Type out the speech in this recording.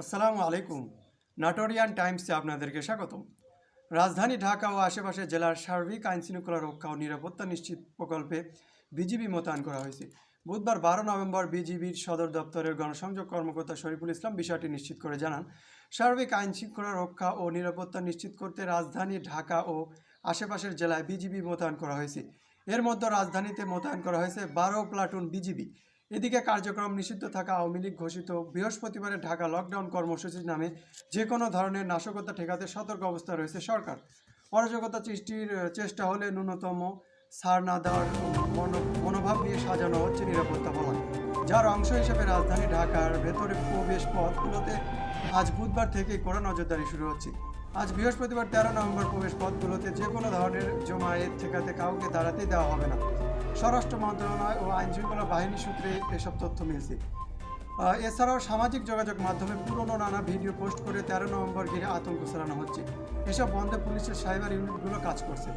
আসসালামু আলাইকুম। নাটোরিয়ান টাইমসে আপনাদেরকে স্বাগতম। রাজধানী ঢাকা ও আশেপাশে জেলার সার্বিক, আইনশৃঙ্খলা রক্ষা ও নিরাপত্তা নিশ্চিত প্রকল্পে বিজিবি মোতায়েন করা হয়েছে। বুধবার বারো নভেম্বর বিজিবির সদর দপ্তরের গণসংযোগ কর্মকর্তা শরীফুল ইসলাম বিষয়টি নিশ্চিত করে জানান। সার্বিক, আইনশৃঙ্খলা রক্ষা ও নিরাপত্তা নিশ্চিত করতে রাজধানী ঢাকা ও আশেপাশের জেলায় বিজিবি মোতায়েন করা হয়েছে। এর মধ্যে রাজধানীতে মোতায়েন করা হয়েছে বারো প্লাটুন বিজিবি। এদিকে কার্যক্রম নিষিদ্ধ থাকা আওয়ামী লীগ ঘোষিত বৃহস্পতিবারে ঢাকা লকডাউন কর্মসূচির নামে যে কোনো ধরনের নাশকতা ঠেকাতে সতর্ক অবস্থা রয়েছে সরকার। অরাজকতা সৃষ্টির চেষ্টা হলে ন্যূনতম ছাড় না দেওয়ার মনোভাব নিয়ে সাজানো হচ্ছে নিরাপত্তা বলা যার অংশ হিসেবে রাজধানী ঢাকার ভেতরে প্রবেশ পথগুলোতে আজ বুধবার থেকেই কড়া নজরদারি শুরু হচ্ছে। আজ বৃহস্পতিবার তেরো নভেম্বর প্রবেশ পথগুলোতে যে কোনো ধরনের জমায়েত ঠেকাতে কাউকে দাঁড়াতে দেওয়া হবে না। স্বরাষ্ট্র মন্ত্রণালয় ও আইনশৃঙ্খলা বাহিনী সূত্রে এসব তথ্য মিলছে। এছাড়াও সামাজিক যোগাযোগ মাধ্যমে পুরনো নানা ভিডিও পোস্ট করে তেরো নভেম্বর ঘিরে আতঙ্ক ছড়ানো হচ্ছে। এসব বন্ধে পুলিশের সাইবার ইউনিটগুলো কাজ করছে।